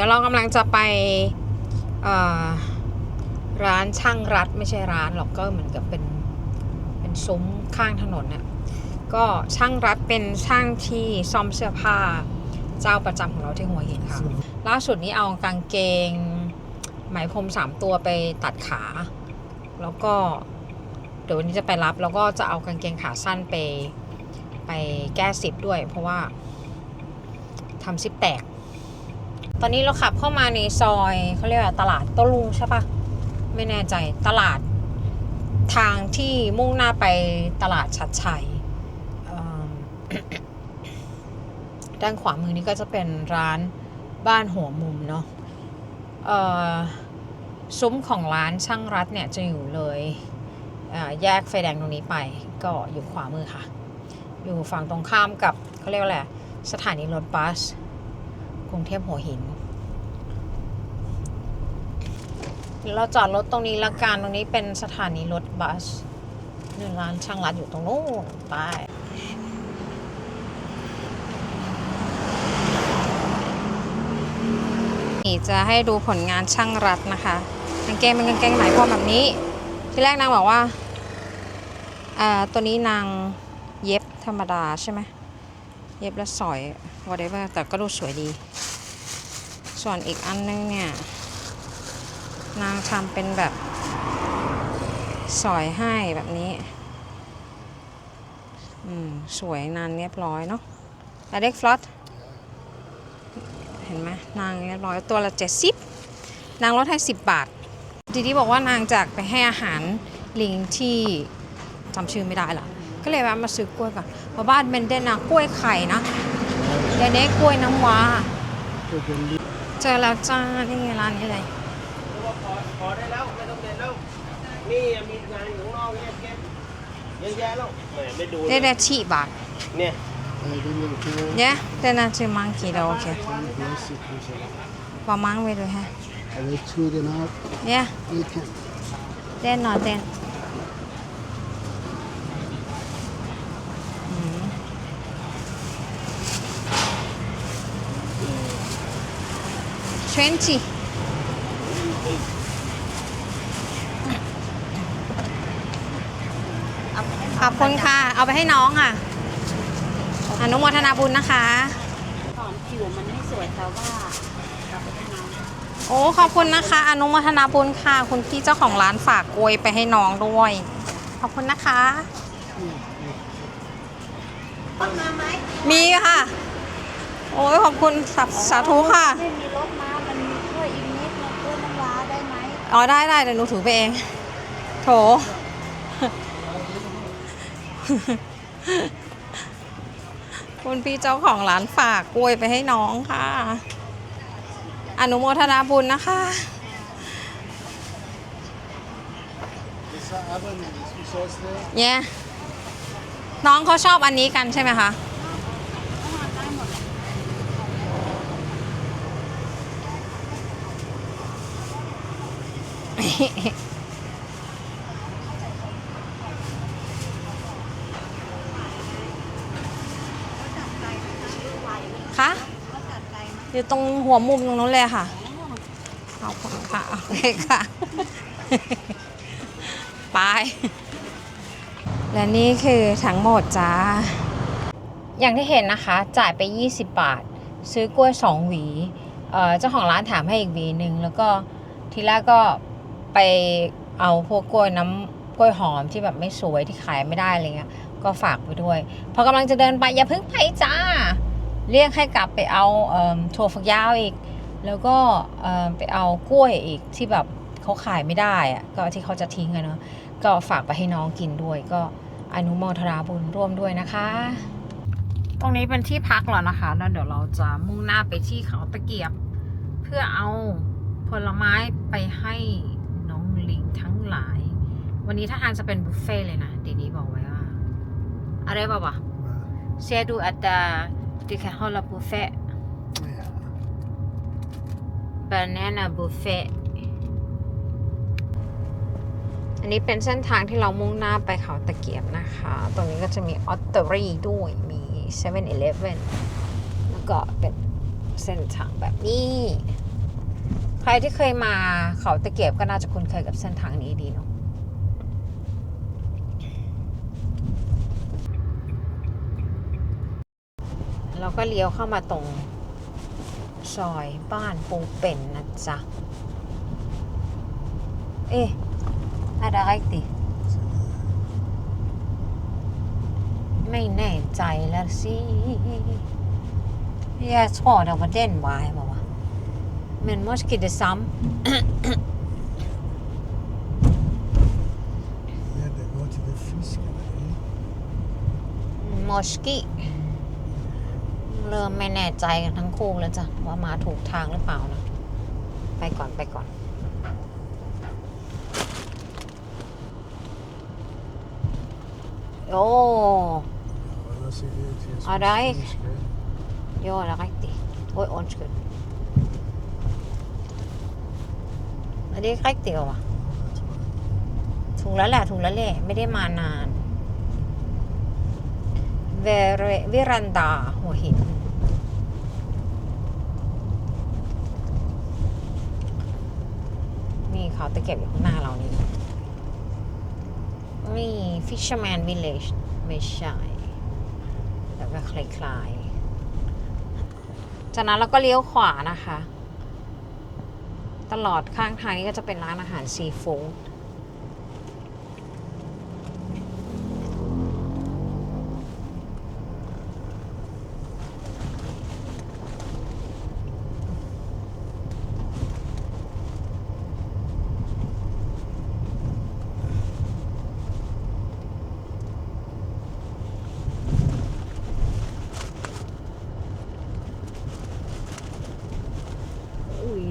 ดี๋ยวเรากำลังจะไปเอ่อร้านช่างรัดไม่ใช่ร้านหรอกก็เหมือนกับเป็นเป็นซุ้มข้างถนนน่ะก็ช่างรัดเป็นช่างที่ซ่อมเสื้อผ้าเจ้าประจำของเราที่หัวหินค่ะ ล่าสุดนี้เอากางเกงไหมพรมสามตัวไปตัดขา แล้วก็เดี๋ยววันนี้จะไปรับแล้วก็จะเอากางเกงขาสั้นไปไปแก้ซิปด้วย เพราะว่าทำซิปแตก ตอนนี้เราขับเข้ามาในซอยเขาเรียกว่าตลาดโต้ลุงใช่ปะไม่แน่ใจตลาดทางที่มุ่งหน้าไปตลาดชัดชัยด้านขวามือนี้ก็จะเป็นร้านบ้านหัวมุมเนาะซุ้มของร้านช่างรัดเนี่ยจะอยู่เลยเแยกไฟแดงตรงนี้ไปก็อยู่ขวามือค่ะ อยู่ฝั่งตรงข้ามกับเขาเรียกว่าอะไรสถานีรถบัส กรุงเทพหัวหิน เราจอดรถตรงนี้ละกันตรงนี้เป็นสถานีรถบัสนี่ร้านช่างรัดอยู่ตรงนู้นไปนี่จะให้ดูผลงานช่างรัดนะคะกางเกงเป็นกางเกงไหมพรมแบบนี้ ที่แรกนางบอกว่าอ่า ตัวนี้นางเย็บธรรมดาใช่ไหม เย็บแล้วสอย whatever แต่ก็ดูสวยดี ส่วนอีกอันนึงเนี่ย นางทำเป็นแบบสอยให้แบบนี้ อืม สวยนานเรียบร้อยเนาะแต่เด็กฟลอตเห็นไหมนางเรียบร้อยตัวละเจ็ดสิบนางลดให้สิบบาทดีดีบอกว่านางจากไปให้อาหารลิงที่จำชื่อไม่ได้ละ ก็เลยแวะมาซื้อกล้วยก่อนเพราะบ้านเบนเดนนะกล้วยไข่นะเดี๋ยวนี้กล้วยน้ำว้าเจอแล้วจ้านี่ไงร้านนี้เลยพอได้แล้วไม่ต้องเดินแล้วนี่มีงานอยู่ข้างนอกเนี่ยเก็บเยอะแยะแล้วแหมไม่ดูได้ได้ชีบาทเนี่ยเนี่ยแต่น่าจะมังกี่ดอกโอเคว่ามังไปด้วยฮะ Avec two then up, เนี่ย you can. เต้นหน่อยเต้นอืม 20 ขอบคุณค่ะ เอาไปให้น้องอะ อนุโมทนาบุญนะคะ หอมผิวมันไม่สวยแต่ว่าเราไปให้น้องโอ้ขอบคุณนะคะ อนุโมทนาบุญค่ะ คุณพี่เจ้าของร้านฝากกล้วยไปให้น้องด้วย ขอบคุณนะคะมีค่ะ โอ้ยขอบคุณสาสาธุค่ะ ไม่มีรถมา อ๋อได้ได้เดี๋ยวหนูถือไปเอง โถ คุณพี่เจ้าของร้านฝากกล้วยไปให้น้องค่ะ อนุโมทนาบุญนะคะ It's a oven, it's sauce there. เนี่ยน้องเขาชอบอันนี้กันใช่ไหมคะ คะอยู่ตรงหัวมุมตรงนั้นเลยค่ะขอบคุณค่ะโอเคค่ะไปและนี่คือทั้งหมดจ้า อย่างที่เห็นนะคะ จ่ายไป 20 บาท ซื้อกล้วย 2 หวีเอ่อเจ้าของร้านถามให้อีกหวีหนึ่ง แล้วก็ทีแรกก็ ไปเอาพวกกล้วยน้ำกล้วยหอมที่แบบไม่สวยที่ขายไม่ได้อะไรเงี้ย ก็ฝากไปด้วย พอกำลังจะเดินไปอย่าเพิ่งไปจ้า เรียกให้กลับไปเอาเออถั่วฝักยาวอีก แล้วก็ไปเอากล้วยอีกที่แบบเขาขายไม่ได้อะก็ที่เขาจะทิ้งอะเนาะก็ฝากไปให้น้องกินด้วยก็อนุโมทนาบุญร่วมด้วยนะคะ ตรงนี้เป็นที่พักแล้วนะคะแล้วเดี๋ยวเราจะมุ่งหน้าไปที่เขาตะเกียบ เพื่อเอาผลไม้ไปให้ ลิงทั้งหลาย วันนี้ถ้าทางจะเป็นบุฟเฟ่เลยนะดีดีบอกไว้ว่า อะไรบ้างเสียดูอัตราดิคฮอลบุฟเฟ่ Yeah. banana buffet อันนี้เป็นเส้นทางที่เรามุ่งหน้าไปเขาตะเกียบนะคะ ตรงนี้ก็จะมีออตเตอรี่ด้วย มี7 e เ e ่ e แล้วก็เป็นเส้นทางแบบนี้ รที่เคยมาเขาตะเกียบก็น่าจะคุ้นเคยกับเส้นทางนี้ดีเนาะแล้วก็เลี้ยวเข้ามาตรงซอยบ้านปูเป็นนะจ๊ะ เอ๊ะอะไรติไม่แน่ใจแล้วสิยาชอดเอาประเด็นไว้บอกว่ามันมอก ดซ้ Yeah, they go to the fish gallery. ำมอสกิเริ่มไม่แน่ใจกันทั้งคู่แล้วจ้ะ ว่ามาถูกทางหรือเปล่านะ ไปก่อนไปก่อนโอ้ Ahora sí que tienes Ah, daar ik. Fish gallery. Ja, dat rijdt die. Hoi, onschuld. Maar die rijdt die al. That's right. ถูกแล้วแหละถูกแล้วแหละไม่ได้มานานเวเรวิรันดาหัวหิน นี่เขาตะเก็บอยู่ข้างหน้าเรานี่ นี่ Fisherman Village ไม่ใช่แต่ก็คล้ายๆจากนั้นเราก็เลี้ยวขวานะคะ ตลอดข้างทางนี้ก็จะเป็นร้านอาหารซีฟู้ด อุ้ย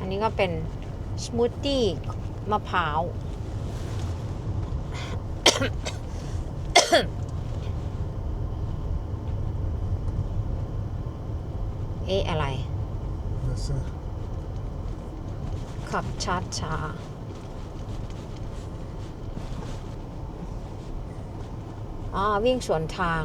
อั นนี้ก็เป็นสมูทตี้มะพร้าว เอ๊ะ อะไร That's it. ขับช้าช้าอ๋อวิ่งสวนทาง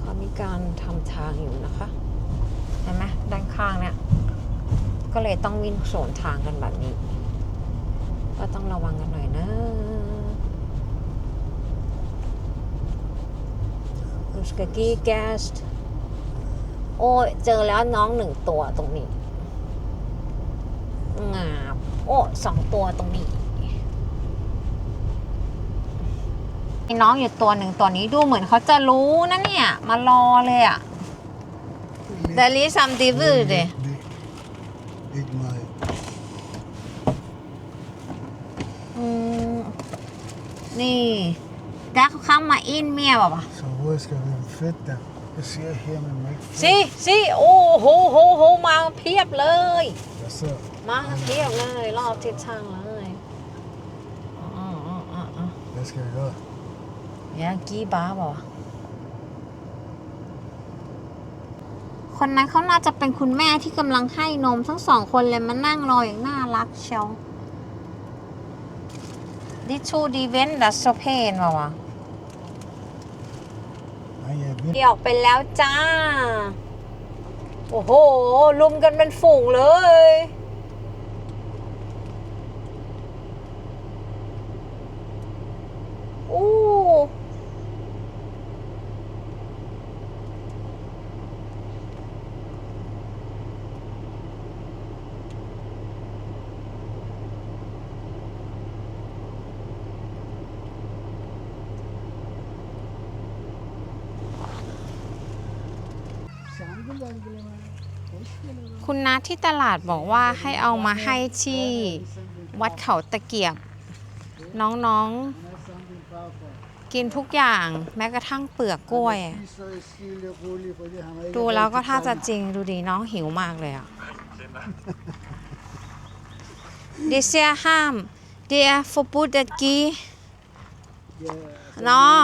เขามี การทำทางอยู่นะคะเห็นไหมด้านข้างเนี่ยก็เลยต้องวิ่งสวนทางกันแบบนี้ ก็ต้องระวังกันหน่อยนะอุสกากีแกสโอ้ยเจอแล้วน้องหนึ่งตัวตรงนี้งาบโอ้สองตัวตรงนี้ มีน้องอยู่ตัวหนึ่งตัวนี้ดูเหมือนเขาจะรู้นะเนี่ย มารอเลยอะแต่ลีซัมติวื Big, เด big, big mile. อืมนี่ดักเข้ามาอินเมียบอกว่า So boys can even fit them. You see him and make สิสิโอ้โหโหโหมาเพียบเลย That's it. มาเพียบเลย รอบทิศทางเลยอ๋ออ๋ออ๋ออ๋อ Let's get it up. ยากี้บ้าบอกว่าคนนั้นเขาน่าจะเป็นคุณแม่ที่กำลังให้นมทั้งสองคนเลยมานั่งรออย่างน่ารักเชียวดิชูดีเวนดัสโซเพนบอกว่า I ain't been เดี่ยวไปแล้วจ้า โอ้โหลุมกันเป็นฝูงเลย อู้ คุณนัทที่ตลาดบอกว่าให้เอามาให้ที่วัดเขาตะเกียบ น้องๆ กินทุกอย่างแม้กระทั่งเปลือกกล้วย ดูแล้วก็ถ้าจะจริงดูดีน้องหิวมากเลยอะเดเซียห้ามเดียฟบูดกีเนาะ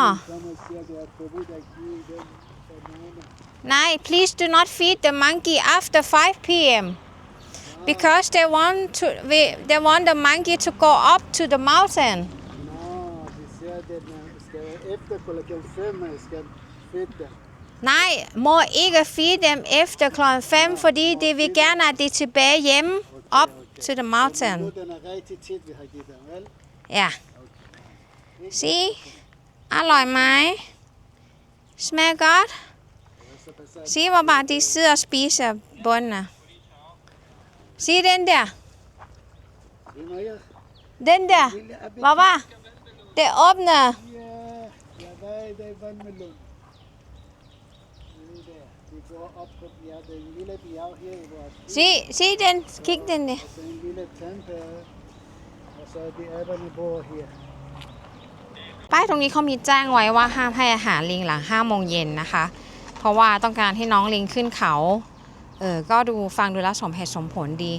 9. Please do not feed the monkey after 5 p.m. because they want to they want the monkey to go up to the mountain. No, he said that if the confirm, can feed them. Nej, more eager feed dem efter kl. 5, fordi det vil gerne, at de er tilbage hjemme up op okay. til the mountain. Yeah. See, den rigtige tid, vi har Så passer se hvor bare de sidder og spiser bundene se den der Den der? Baba? det åbner Ja, ja, hvad er det vandmelon? Det der, det går op på ja, den lille bjerg her i vores by. se, se den kig den der Og så en lille tempel. Og så er det apperne bor her. ป้ายตรงนี้เขามีแจ้งไว้ว่าห้ามให้อาหารลิงหลัง5โมงเย็นนะคะ ราะว่าต้องการให้น้องลิงขึ้นเขา เออ ก็ดูฟังดูแล้วสมเหตุสมผลดี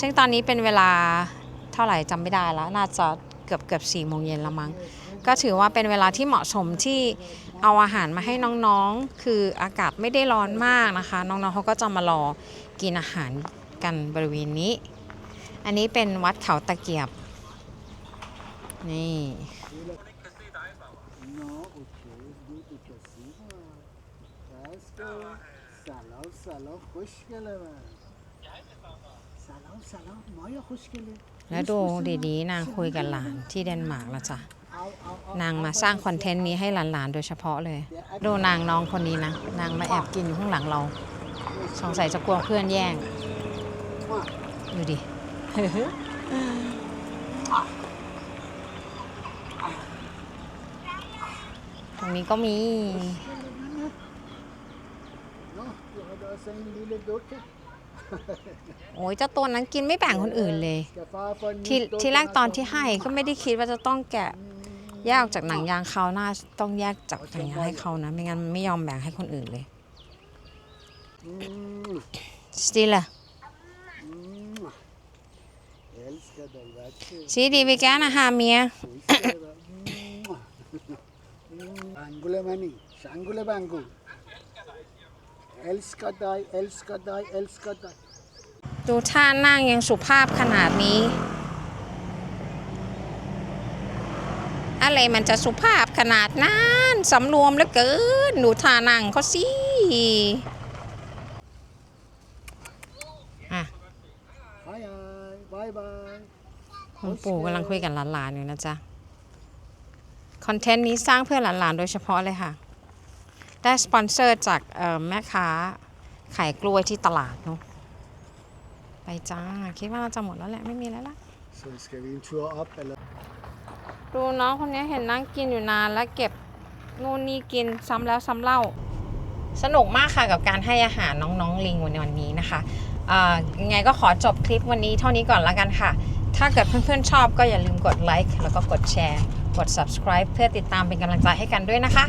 ซึ่งตอนนี้เป็นเวลาเท่าไหร่จำไม่ได้แล้ว น่าจะเกือบเกือบ4โมงเย็นละมั้ง ก็ถือว่าเป็นเวลาที่เหมาะสมที่เอาอาหารมาให้น้องๆ คืออากาศไม่ได้ร้อนมากนะคะ น้องๆเขาก็จะมารอกินอาหารกันบริเวณนี้ อันนี้เป็นวัดเขาตะเกียบ นี่ Nå, okay. Nu du kan se mig. Værsgo. Salam, salam. Hoş geldin. Salam, salam. Meget hoş geldin. แล้วดูดีๆนางคุยกับหลานที่เดนมาร์กแล้วจ้ะ นางมาสร้างคอนเทนต์นี้ให้หลานๆ โดยเฉพาะเลย ดูนางน้องคนนี้นะ นางมาแอบกินอยู่ข้างหลังเรา สงสัยจะกลัวเพื่อนแย่ง ดูดิ ตรงนี้ก็มี โอ้ยเจ้าตัวนั้นกินไม่แบ่งคนอื่นเลย Skal far få en ny ที่ dukke, ที่แรก han ตอน får ที่ให้ก็ไม่ได้คิดว่าจะต้องแกะแยกออกจากหนังยางเขาน่าต้องแยกจากหนังยางให้เขานะ ไม่งั้นมันไม่ยอมแบ่งให้คนอื่นเลย Mm, สติล่ะ mm. Elsker dig, værsgo. ซีดีวิแกนอาหารเมีย Hoş geldin. Mm. Angule mani, shangule bangu. Elsker dig, elsker dig, elsker dig. ดูท่านั่งยังสุภาพขนาดนี้ อะไรมันจะสุภาพขนาดนั้นสำรวมเหลือเกิน ดูท่านั่งเขาสิอะ Hej hej, bye bye. คุณปู่กำลังคุยกับหลานๆอยู่นะจ๊ะ คอนเทนต์นี้สร้างเพื่อหลานๆ โดยเฉพาะเลยค่ะ ได้สปอนเซอร์จากเอ่อแม่ค้าขายกล้วยที่ตลาดเนาะไปจ้า คิดว่าเราจะหมดแล้วแหละ ไม่มีแล้วละ Så skal vi en tur op, eller? ดูน้องคนนี้เห็นนั่งกินอยู่นานแล้วเก็บนู่นนี่กินซ้ำแล้วซ้ำเล่า สนุกมากค่ะกับการให้อาหารน้องๆลิงวันวันนี้นะคะอ่ายังไงก็ขอจบคลิปวันนี้เท่านี้ก่อนละกันค่ะ ถ้าเกิดเพื่อนๆชอบก็อย่าลืมกดไลค์แล้วก็กดแชร์ กด subscribe เพื่อติดตามเป็นกำลังใจให้กันด้วยนะคะ